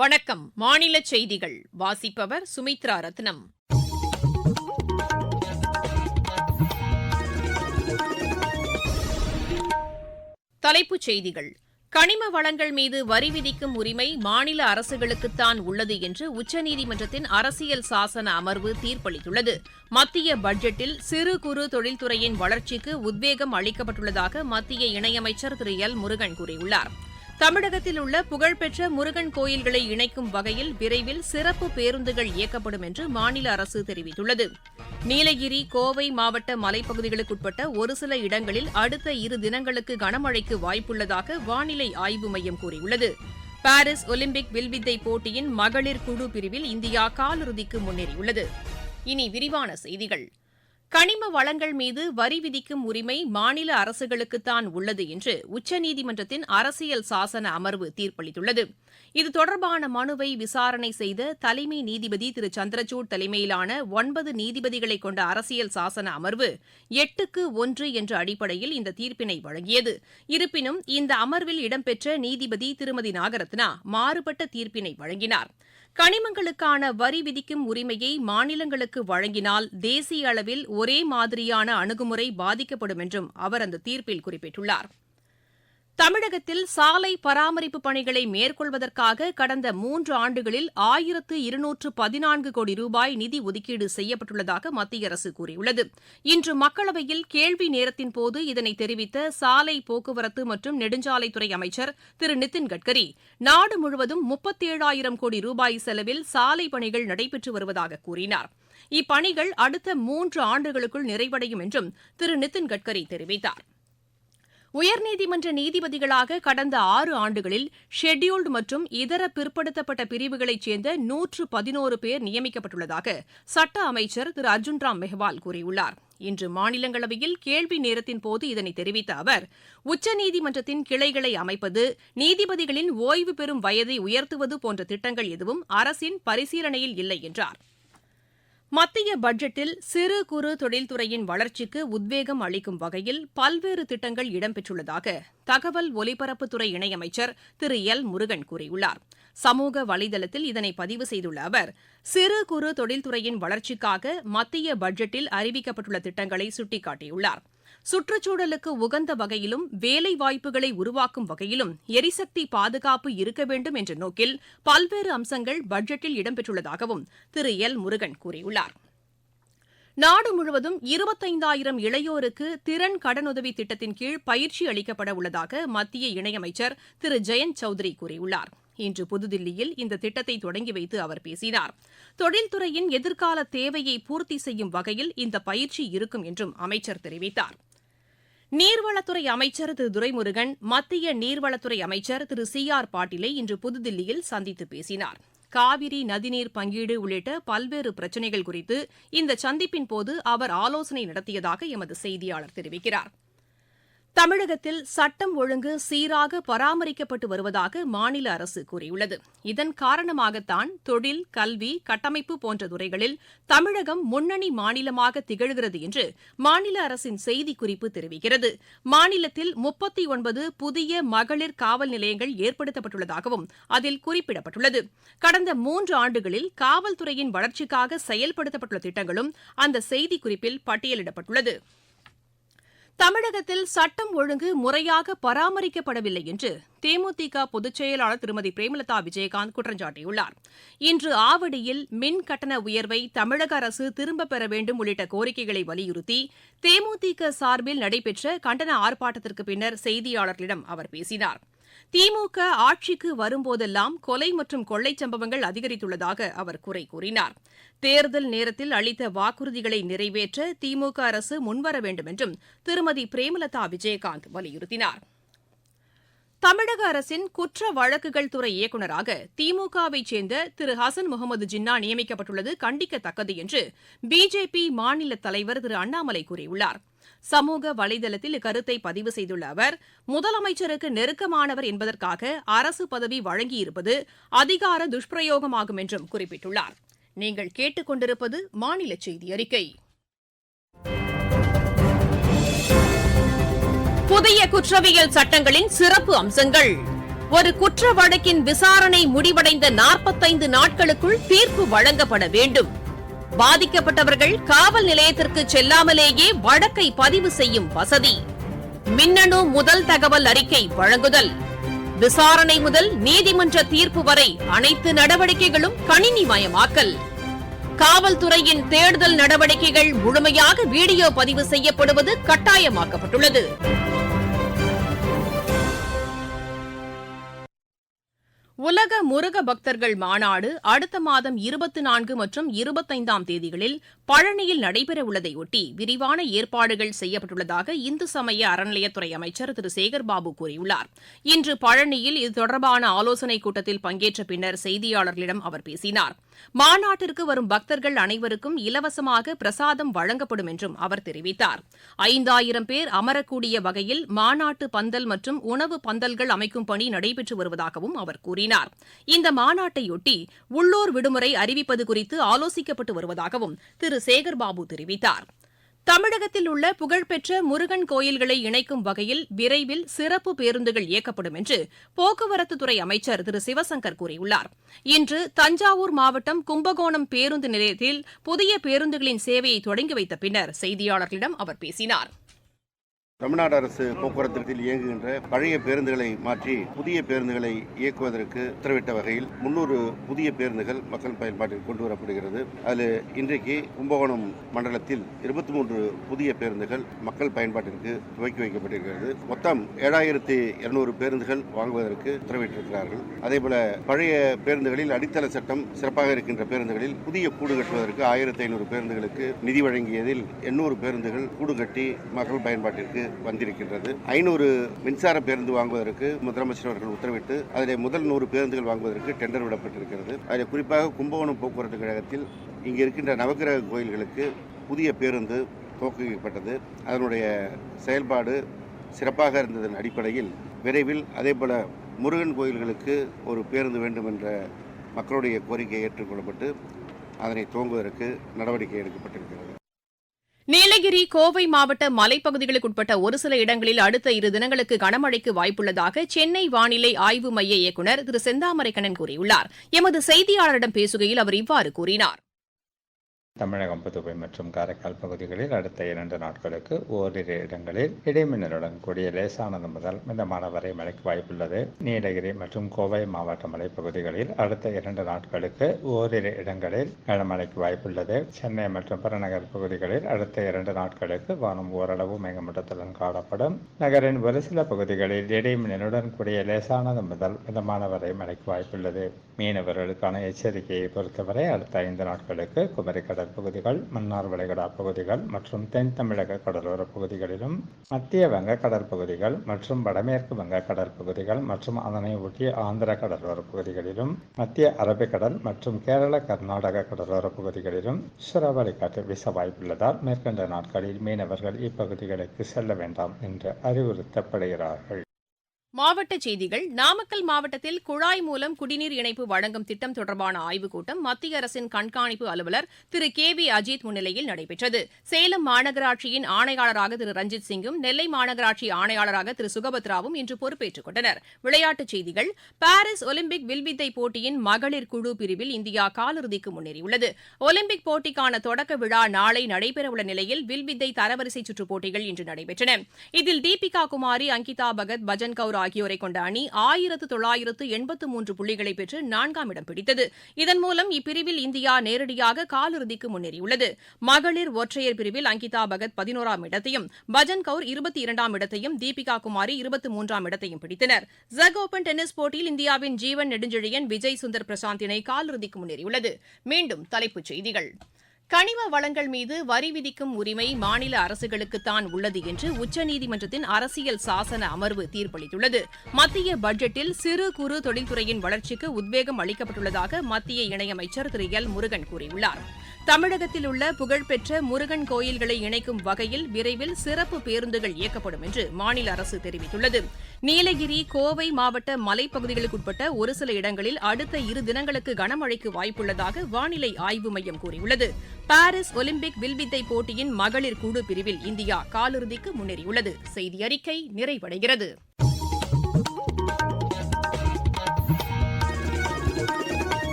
வணக்கம். மாநில செய்திகள். வாசிப்பவர் சுமித்ரா ரத்னம். தலைப்புச் செய்திகள். கனிம வளங்கள் மீது வரி விதிக்கும் உரிமை மாநில அரசுகளுக்குத்தான் உள்ளது என்று உச்சநீதிமன்றத்தின் அரசியல் சாசன அமர்வு தீர்ப்பளித்துள்ளது. மத்திய பட்ஜெட்டில் சிறு குறு தொழில்துறையின் வளர்ச்சிக்கு உத்வேகம் அளிக்கப்பட்டுள்ளதாக மத்திய இணையமைச்சர் திரு எல் முருகன் கூறியுள்ளார். தமிழகத்தில் உள்ள புகழ்பெற்ற முருகன் கோயில்களை இணைக்கும் வகையில் விரைவில் சிறப்பு பேருந்துகள் இயக்கப்படும் என்று மாநில அரசு தெரிவித்துள்ளது. நீலகிரி கோவை மாவட்ட மலைப்பகுதிகளுக்குட்பட்ட ஒரு சில இடங்களில் அடுத்த இரு தினங்களுக்கு கனமழைக்கு வாய்ப்புள்ளதாக வானிலை ஆய்வு மையம் கூறியுள்ளது. பாரிஸ் ஒலிம்பிக் வில்வித்தை போட்டியின் மகளிர் குழு பிரிவில் இந்தியா காலிறுதிக்கு முன்னேறியுள்ளது. இனி விரிவான செய்திகள். கனிம வளங்கள் மீது வரி விதிக்கும் உரிமை மாநில அரசுகளுக்குத்தான் உள்ளது என்று உச்சநீதிமன்றத்தின் அரசியல் சாசன அமர்வு தீர்ப்பளித்துள்ளது. இது தொடர்பான மனுவை விசாரணை செய்த தலைமை நீதிபதி திரு. சந்திரசூட் தலைமையிலான ஒன்பது நீதிபதிகளை கொண்ட அரசியல் சாசன அமர்வு எட்டுக்கு ஒன்று என்ற அடிப்படையில் இந்த தீர்ப்பினை வழங்கியது. இருப்பினும் இந்த அமர்வில் இடம்பெற்ற நீதிபதி திருமதி நாகரத்னா மாறுபட்ட தீர்ப்பினை வழங்கினார். கனிமங்களுக்கான வரி விதிக்கும் உரிமையை மாநிலங்களுக்கு வழங்கினால் தேசிய அளவில் ஒரே மாதிரியான அணுகுமுறை பாதிக்கப்படும் என்றும் அவர் அந்த தீர்ப்பில் குறிப்பிட்டுள்ளார். தமிழகத்தில் சாலை பராமரிப்பு பணிகளை மேற்கொள்வதற்காக கடந்த மூன்று ஆண்டுகளில் ஆயிரத்து இருநூற்று பதினான்கு கோடி ரூபாய் நிதி ஒதுக்கீடு செய்யப்பட்டுள்ளதாக மத்திய அரசு கூறியுள்ளது. இன்று மக்களவையில் கேள்வி நேரத்தின் போது இதனை தெரிவித்த சாலை போக்குவரத்து மற்றும் நெடுஞ்சாலைத்துறை அமைச்சர் திரு நிதின் கட்கரி நாடு முழுவதும் முப்பத்தேழாயிரம் கோடி ரூபாய் செலவில் சாலை பணிகள் நடைபெற்று வருவதாக கூறினார். இப்பணிகள் அடுத்த மூன்று ஆண்டுகளுக்குள் நிறைவடையும் என்றும் திரு நிதின் கட்கரி தெரிவித்தார். உயர்நீதிமன்ற நீதிபதிகளாக கடந்த ஆறு ஆண்டுகளில் ஷெட்யூல்டு மற்றும் இதர பிற்படுத்தப்பட்ட பிரிவுகளைச் சேர்ந்த நூற்று பதினோரு பேர் நியமிக்கப்பட்டுள்ளதாக சட்ட அமைச்சர் திரு அர்ஜுன் ராம் மெஹ்வால் கூறியுள்ளார். இன்று மாநிலங்களவையில் கேள்வி நேரத்தின் போது இதனை தெரிவித்த அவர் உச்சநீதிமன்றத்தின் கிளைகளை அமைப்பது நீதிபதிகளின் ஓய்வு பெறும் வயதை உயர்த்துவது போன்ற திட்டங்கள் எதுவும் அரசின் பரிசீலனையில் இல்லை என்றார். மத்திய பட்ஜெட்டில் சிறு குறு தொழில்துறையின் வளர்ச்சிக்கு உத்வேகம் அளிக்கும் வகையில் பல்வேறு திட்டங்கள் இடம்பெற்றுள்ளதாக தகவல் ஒலிபரப்புத்துறை இணையமைச்சர் திரு. எல். முருகன் கூறியுள்ளார். சமூக வலைதளத்தில் இதனை பதிவு செய்துள்ள அவர் சிறு குறு தொழில்துறையின் வளர்ச்சிக்காக மத்திய பட்ஜெட்டில் அறிவிக்கப்பட்டுள்ள திட்டங்களை சுட்டிக்காட்டியுள்ளார். சுற்றுச்சூழலுக்கு உகந்த வகையிலும் வேலை வாய்ப்புகளை உருவாக்கும் வகையிலும் எரிசக்தி பாதுகாப்பு இருக்க வேண்டும் என்ற நோக்கில் பல்வேறு அம்சங்கள் பட்ஜெட்டில் இடம்பெற்றுள்ளதாகவும் திரு எல் முருகன் கூறியுள்ளார். நாடு முழுவதும் இருபத்தைந்தாயிரம் இளையோருக்கு திறன் கடனுதவி திட்டத்தின் கீழ் பயிற்சி அளிக்கப்பட உள்ளதாக மத்திய இணையமைச்சர் திரு ஜெயந்த் சௌத்ரி கூறியுள்ளார். இன்று புதுதில்லியில் இந்த திட்டத்தை தொடங்கி வைத்து அவர் பேசினார். தொழில்துறையின் எதிர்கால தேவையை பூர்த்தி செய்யும் வகையில் இந்த பயிற்சி இருக்கும் என்றும் அமைச்சர் தெரிவித்தார். நீர்வளத்துறை அமைச்சர் திரு துரைமுருகன் மத்திய நீர்வளத்துறை அமைச்சர் திரு சி ஆர் பாட்டீலை இன்று புதுதில்லியில் சந்தித்து பேசினார். காவிரி நதிநீர் பங்கீடு உள்ளிட்ட பல்வேறு பிரச்சினைகள் குறித்து இந்த சந்திப்பின் போது அவர் ஆலோசனை நடத்தியதாக எமது செய்தியாளர் தெரிவிக்கிறார். தமிழகத்தில் சட்டம் ஒழுங்கு சீராக பராமரிக்கப்பட்டு வருவதாக மாநில அரசு கூறியுள்ளது. இதன் காரணமாகத்தான் தொழில் கல்வி கட்டமைப்பு போன்ற துறைகளில் தமிழகம் முன்னணி மாநிலமாக திகழ்கிறது என்று மாநில அரசின் செய்திக்குறிப்பு தெரிவிக்கிறது. மாநிலத்தில் முப்பத்தி ஒன்பது புதிய மகளிர் காவல் நிலையங்கள் ஏற்படுத்தப்பட்டுள்ளதாகவும் அதில் குறிப்பிடப்பட்டுள்ளது. கடந்த மூன்று ஆண்டுகளில் காவல்துறையின் வளர்ச்சிக்காக செயல்படுத்தப்பட்டுள்ள திட்டங்களும் அந்த செய்திக்குறிப்பில் பட்டியலிடப்பட்டுள்ளது. தமிழகத்தில் சட்டம் ஒழுங்கு முறையாக பராமரிக்கப்படவில்லை என்று தேமுதிக பொதுச் செயலாளர் திருமதி பிரேமலதா விஜயகாந்த் குற்றம் சாட்டியுள்ளார் இன்று ஆவடியில் மின் கட்டண உயர்வை தமிழக அரசு திரும்பப் பெற வேண்டும் உள்ளிட்ட கோரிக்கைகளை வலியுறுத்தி தேமுதிக சார்பில் நடைபெற்ற கண்டன ஆர்ப்பாட்டத்திற்கு பின்னர் செய்தியாளர்களிடம் அவர் பேசினார். திமுக ஆட்சிக்கு வரும்போதெல்லாம் கொலை மற்றும் கொள்ளைச் சம்பவங்கள் அதிகரித்துள்ளதாக அவர் குறை கூறினார். தேர்தல் நேரத்தில் அளித்த வாக்குறுதிகளை நிறைவேற்ற திமுக அரசு முன்வர வேண்டும் என்றும் திருமதி பிரேமலதா விஜயகாந்த் வலியுறுத்தினார். தமிழக அரசின் குற்ற வழக்குகள் துறை இயக்குநராக திமுகவைச் சேர்ந்த திரு. ஹசன் முகமது ஜின்னா நியமிக்கப்பட்டுள்ளது. கண்டிக்கத்தக்கது என்று பிஜேபி மாநில தலைவர் திரு. அண்ணாமலை கூறியுள்ளார். சமூக வலைதளத்தில் இக்கருத்தை பதிவு செய்துள்ள அவர் முதலமைச்சருக்கு நெருக்கமானவர் என்பதற்காக அரசு பதவி வழங்கியிருப்பது அதிகார துஷ்பிரயோகமாகும் என்றும் குறிப்பிட்டுள்ளார். நீங்கள் கேட்டுக்கொண்டிருப்பது மாநில செய்தி அறிக்கை புதிய குற்றவியல் சட்டங்களின் சிறப்பு அம்சங்கள். ஒரு குற்ற வழக்கின் விசாரணை முடிவடைந்த நாற்பத்தைந்து நாட்களுக்குள் தீர்ப்பு வழங்கப்பட வேண்டும். பாதிக்கப்பட்டவர்கள் காவல் நிலையத்திற்கு செல்லாமலேயே வழக்கை பதிவு செய்யும் வசதி. மின்னணு முதல் தகவல் அறிக்கை வழங்குதல். விசாரணை முதல் நீதிமன்ற தீர்ப்பு வரை அனைத்து நடவடிக்கைகளும் கணினி மயமாக்கல் காவல்துறையின் தேடுதல் நடவடிக்கைகள் முழுமையாக வீடியோ பதிவு செய்யப்படுவது கட்டாயமாக்கப்பட்டுள்ளது. உலக முருக பக்தர்கள் மாநாடு அடுத்த மாதம் இருபத்தி நான்கு மற்றும் இருபத்தைந்தாம் தேதிகளில் பழனியில் நடைபெறவுள்ளதையொட்டி விரிவான ஏற்பாடுகள் செய்யப்பட்டுள்ளதாக இந்து சமய அறநிலையத்துறை அமைச்சர் திரு சேகர்பாபு கூறியுள்ளார். இன்று பழனியில் இது தொடர்பான ஆலோசனைக் கூட்டத்தில் பங்கேற்ற பின்னர் செய்தியாளர்களிடம் அவர் பேசினார். மாநாட்டிற்கு வரும் பக்தர்கள் அனைவருக்கும் இலவசமாக பிரசாதம் வழங்கப்படும் என்றும் அவர் தெரிவித்தார். ஐந்தாயிரம் பேர் அமரக்கூடிய வகையில் மாநாட்டு பந்தல் மற்றும் உணவு பந்தல்கள் அமைக்கும் பணி நடைபெற்று வருவதாகவும் அவர் கூறினார். இந்த மாநாட்டையொட்டி உள்ளூர் விடுமுறை அறிவிப்பது குறித்து ஆலோசிக்கப்பட்டு வருவதாகவும் திரு. சேகர்பாபு தெரிவித்தார். தமிழகத்தில் உள்ள புகழ்பெற்ற முருகன் கோயில்களை இணைக்கும் வகையில் விரைவில் சிறப்பு பேருந்துகள் இயக்கப்படும் என்று போக்குவரத்துத்துறை அமைச்சர் திரு. சிவசங்கர் கூறியுள்ளார். இன்று தஞ்சாவூர் மாவட்டம் கும்பகோணம் பேருந்து நிலையத்தில் புதிய பேருந்துகளின் சேவையை தொடங்கி வைத்த பின்னர் செய்தியாளர்களிடம் அவர் பேசினார். தமிழ்நாடு அரசு போக்குவரத்தில் இயங்குகின்ற பழைய பேருந்துகளை மாற்றி புதிய பேருந்துகளை இயக்குவதற்கு உத்தரவிட்ட வகையில் முன்னூறு புதிய பேருந்துகள் மக்கள் பயன்பாட்டில் கொண்டு வரப்படுகிறது. அதில் இன்றைக்கு கும்பகோணம் மண்டலத்தில் இருபத்தி மூன்று புதிய பேருந்துகள் மக்கள் பயன்பாட்டிற்கு துவக்கி வைக்கப்பட்டிருக்கிறது. மொத்தம் ஏழாயிரத்தி இருநூறு பேருந்துகள் வாங்குவதற்கு உத்தரவிட்டிருக்கிறார்கள். அதேபோல பழைய பேருந்துகளில் அடித்தள சட்டம் சிறப்பாக இருக்கின்ற பேருந்துகளில் புதிய கூடு கட்டுவதற்கு ஆயிரத்தி ஐநூறு பேருந்துகளுக்கு நிதி வழங்கியதில் எண்ணூறு பேருந்துகள் கூடு கட்டி மக்கள் பயன்பாட்டிற்கு வந்திருக்கின்றது. ஐநூறு மின்சார பேருந்து வாங்குவதற்கு முதலமைச்சர் அவர்கள் உத்தரவிட்டு அதில் முதல் நூறு பேருந்துகள் வாங்குவதற்கு டெண்டர் விடப்பட்டிருக்கிறது. அதில் குறிப்பாக கும்பகோணம் போக்குவரத்து கழகத்தில் இங்கே இருக்கின்ற நவக்கிரக கோயில்களுக்கு புதிய பேருந்து துவக்கப்பட்டது. அதனுடைய செயல்பாடு சிறப்பாக இருந்ததன் அடிப்படையில் விரைவில் அதேபோல் முருகன் கோயில்களுக்கு ஒரு பேருந்து வேண்டும் என்ற மக்களுடைய கோரிக்கை ஏற்றுக்கொள்ளப்பட்டு அதனை துவங்குவதற்கு நடவடிக்கை எடுக்கப்பட்டிருக்கிறது. நீலகிரி கோவை மாவட்ட மலைப்பகுதிகளுக்குட்பட்ட ஒரு சில இடங்களில் அடுத்த இரு தினங்களுக்கு கனமழைக்கு வாய்ப்புள்ளதாக சென்னை வானிலை ஆய்வு மைய இயக்குநர் திரு செந்தாமரைக்கண்ணன் கூறியுள்ளார். எமது செய்தியாளரிடம் பேசுகையில் அவர் இவ்வாறு கூறினார். தமிழகம் புதுவை மற்றும் காரைக்கால் பகுதிகளில் அடுத்த இரண்டு நாட்களுக்கு ஓரிரு இடங்களில் இடைமின்னலுடன் கூடிய லேசானது முதல் மிதமான வரை மழைக்கு வாய்ப்புள்ளது. நீலகிரி மற்றும் கோவை மாவட்ட மலைப்பகுதிகளில் அடுத்த இரண்டு நாட்களுக்கு ஓரிரு இடங்களில் கனமழைக்கு வாய்ப்புள்ளது. சென்னை மற்றும் புறநகர் பகுதிகளில் அடுத்த இரண்டு நாட்களுக்கு வானம் ஓரளவு மேகமூட்டத்துடன் காணப்படும். நகரின் ஒரு சில பகுதிகளில் இடைமின்னலுடன் கூடிய லேசானது முதல் மிதமான வரை மழைக்கு வாய்ப்புள்ளது. மீனவர்களுக்கான எச்சரிக்கையை பொறுத்தவரை அடுத்த ஐந்து நாட்களுக்கு குமரிக்கடல் கடற்பகுதிகள் மன்னார் வளைகுடா பகுதிகள் மற்றும் தென் தமிழக கடலோர பகுதிகளிலும் மத்திய வங்க கடற்பகுதிகள் மற்றும் வடமேற்கு வங்க கடற்பகுதிகள் மற்றும் அதனை ஒட்டிய ஆந்திர கடலோர பகுதிகளிலும் மத்திய அரபிக்கடல் மற்றும் கேரள கர்நாடக கடலோர பகுதிகளிலும் சூறாவளி காற்று வீச வாய்ப்புள்ளதால் மேற்கண்ட நாட்களில் மீனவர்கள் இப்பகுதிகளுக்கு செல்ல வேண்டாம் என்று அறிவுறுத்தப்படுகிறார்கள். மாவட்ட செய்திகள். நாமக்கல் மாவட்டத்தில் குழாய் மூலம் குடிநீர் இணைப்பு வழங்கும் திட்டம் தொடர்பான ஆய்வுக் கூட்டம் மத்திய அரசின் கண்காணிப்பு அலுவலர் திரு. கே. வி. அஜித் முன்னிலையில் நடைபெற்றது. சேலம் மாநகராட்சியின் ஆணையாளராக திரு. ரஞ்சித் சிங்கும் நெல்லை மாநகராட்சி ஆணையாளராக திரு. சுகபத்ராவும் இன்று பொறுப்பேற்றுக் கொண்டனர். விளையாட்டுச் செய்திகள். பாரிஸ் ஒலிம்பிக் வில்வித்தை போட்டியின் மகளிர் குழு பிரிவில் இந்தியா காலிறுதிக்கு முன்னேறியுள்ளது. ஒலிம்பிக் போட்டிக்கான தொடக்க விழா நாளை நடைபெறவுள்ள நிலையில் வில்வித்தை தரவரிசை சுற்றுப் போட்டிகள் இன்று நடைபெற்றன. இதில் தீபிகா குமாரி அங்கிதா பகத் பஜன் கவுர் ஆகியோரை கொண்ட அணி ஆயிரத்து தொள்ளாயிரத்து எண்பத்து மூன்று புள்ளிகளை பெற்று நான்காம் இடம் பிடித்தது. இதன் மூலம் இப்பிரிவில் இந்தியா நேரடியாக காலிறுதிக்கு முன்னேறியுள்ளது. மகளிர் ஒற்றையர் பிரிவில் அங்கிதா பகத் பதினோராம் இடத்தையும் பஜன் கவுர் இருபத்தி இரண்டாம் இடத்தையும் தீபிகா குமாரி இருபத்தி மூன்றாம் இடத்தையும் பிடித்தனர். ஜக் ஓபன் டென்னிஸ் போட்டியில் இந்தியாவின் ஜீவன் நெடுஞ்செழியன் விஜய் சுந்தர் பிரசாந்த் இணை காலிறுதிக்கு முன்னேறியுள்ளது. மீண்டும் தலைப்புச் செய்திகள். கனிம வளங்கள் மீது வரி விதிக்கும் உரிமை மாநில அரசுகளுக்குத்தான் உள்ளது என்று உச்சநீதிமன்றத்தின் அரசியல் சாசன அமர்வு தீர்ப்பளித்துள்ளது. மத்திய பட்ஜெட்டில் சிறு குறு தொழில்துறையின் வளர்ச்சிக்கு உத்வேகம் அளிக்கப்பட்டுள்ளதாக மத்திய இணையமைச்சர் திரு. எல். முருகன் கூறியுள்ளார். தமிழகத்தில் உள்ள புகழ்பெற்ற முருகன் கோயில்களை இணைக்கும் வகையில் விரைவில் சிறப்பு பேருந்துகள் இயக்கப்படும் என்று மாநில அரசு தெரிவித்துள்ளது. நீலகிரி கோவை மாவட்ட மலைப்பகுதிகளுக்குட்பட்ட ஒரு சில இடங்களில் அடுத்த இரு தினங்களுக்கு கனமழைக்கு வாய்ப்புள்ளதாக வானிலை ஆய்வு மையம் கூறியுள்ளது. பாரிஸ் ஒலிம்பிக் வில்வித்தை போட்டியின் மகளிர் குழு பிரிவில் இந்தியா காலிறுதிக்கு முன்னேறியுள்ளது. செய்தி அறிக்கை நிறைவடைகிறது.